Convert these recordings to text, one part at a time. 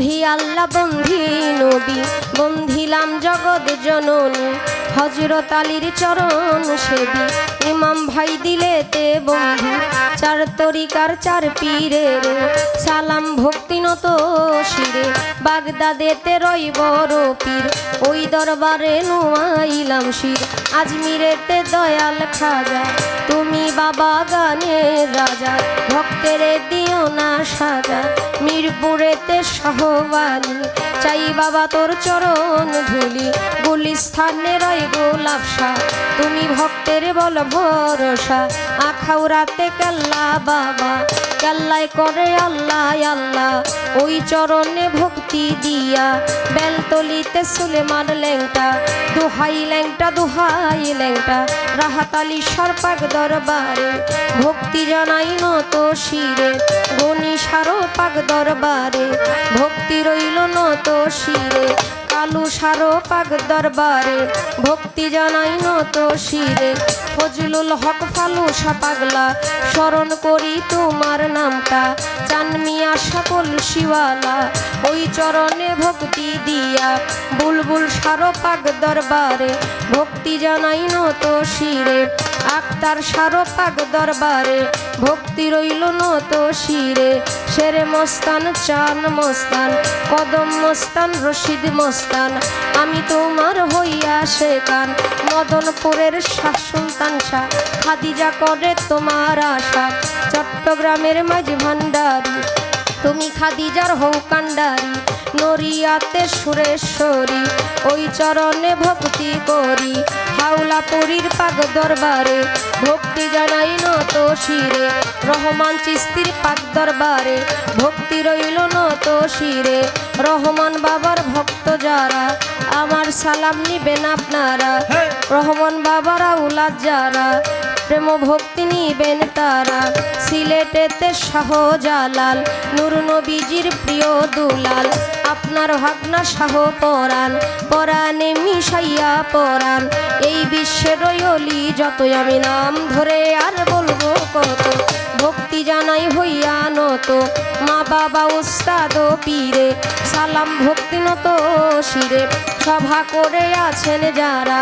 বন্ধি আল্লাহ বন্ধি নবী, বন্ধিলাম জগৎ জননী হজরত আলীর চরণ সেবী। ইমাম ভাই দিলেতে বন্ধু, চার তরিকার চার পীরের সালাম ভক্তি নত শিরে বাগদাদেতে রই বড় পীর। ওই দরবারে নুয়াইলাম শির আজমিরেতে দয়াল খাজা। তুমি বাবা গানের রাজা, ভক্তের দিও না সাজা। মিরপুরেতে সহবানি। চাই বাবা তোর চরণ ধুলি, গুলিস্থানে রয় গোলাপসা তুমি ভক্তের বল ভরসা আখাউরাতে কাল্লা বাবা। কাল্লায় করে আল্লাহ আল্লাহ। ওই চরণে ভক্তি দিয়া বেলতলিতে সুলেমান ল্যাংটা দুহাই ল্যাংটা দুহাই ল্যাংটা রাহাতালি সর্পাক দরবারে, ভক্তি জানাই নত শিরে, গণি সারো পাক দরবারে, ভক্তি রইল নত শিরে, কালু সারো পাক দরবারে, ভক্তি জানাই নত শিরে ফজলুল হক ফালু সাপাগলা স্মরণ করি তোমার নামটা চানমিয়া সকল শিওয়ালা। ওই চরণে ভক্তি দিয়া, বুলবুল সারপাক দরবারে। ভক্তি জানাই নত শিরে। আক্তার সারো পাক দরবারে, ভক্তি রইল নত শিরে। শেরে মস্তান, চান মস্তান, কদম মস্তান, রশিদ মস্তান, আমি তোমার হইয়া শেখান মদনপুরের শাহ সুলতান শাহ খাদিজা করে তোমার আশা। চট্টগ্রামের মাঝ ভান্ডারী, তুমি খাদিজার হৌকান্ডারি নরিয়াতে সুরেশ্বরী ওই চরণে ভক্তি করি। হাওলাপুরীর পাগ দরবারে ভক্তি জানাই নত শিরে। রহমান চিস্তির পাক দরবারে ভক্তি রইল নত শিরে। রহমান বাবার ভক্ত যারা আমার সালাম নিবেন আপনারা। রহমান বাবার আউলাদ যারা প্রেম ভক্তি নিবেন তারা। সিলেটেতে শাহজালাল, নূর নবীজির প্রিয় দুলাল। আপনার ভাগনা শাহ পরাণ, পরাণে মিশাইয়া পরাণ। এই বিশ্বের অলি যতই আমি নাম ধরে আর বলব কত। ভক্তি জানাই হইয়া নত, মা বাবা উস্তাদ পীরে। সালাম ভক্তি নত শিরে, সভা করে আছেন যারা।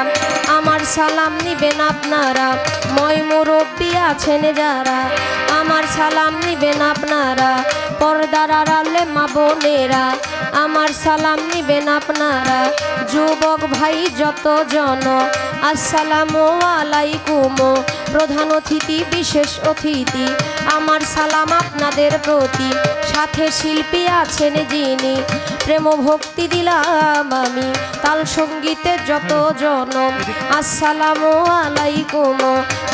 আমার সালাম নিবেন আপনারা। আছেন যারা? আমার সালাম নিবেন আপনারা। পর্দার আড়ালে মা বোনেরা, আমার সালাম নিবেন আপনারা। যুবক ভাই যত জন আসসালামু আলাইকুম। প্রধান অতিথি বিশেষ অতিথি আমার সালাম আপনাদের প্রতি। সাথে শিল্পী আছেন যিনি প্রেম ভক্তি দিলাম আমি তাল সঙ্গীতে যত জন আসসালামু আলাইকুম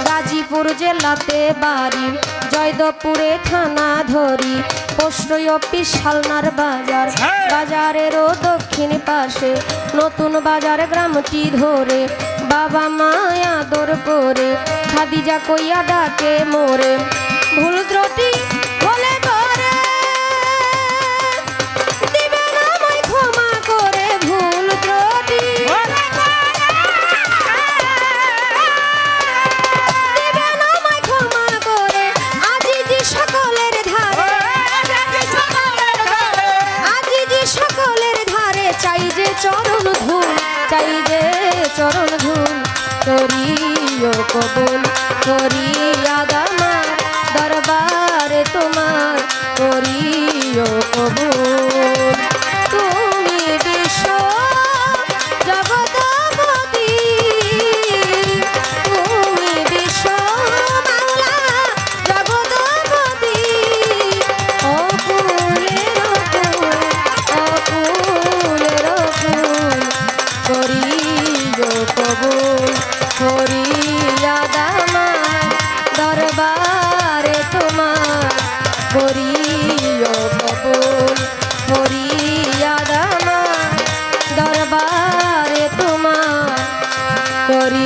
গাজীপুর জেলাতে বাড়ি জয়দপুরে থানা ধরি পোস্ট অফিস শালনার বাজার বাজারেরও দক্ষিণ পাশে নতুন বাজার গ্রামটি ধরে বাবা মায়া আদর করে খাদিজা কইয়া ডাকে মোরে। ভুল ত্রুটি হলে ক্ষমা করে, ভুল সকলের সকলের ধারে, চাই যে চরণ ধুল, চাই যে চরণ করিও কবুল করিয়া গামা দরবারে তোমার Cori.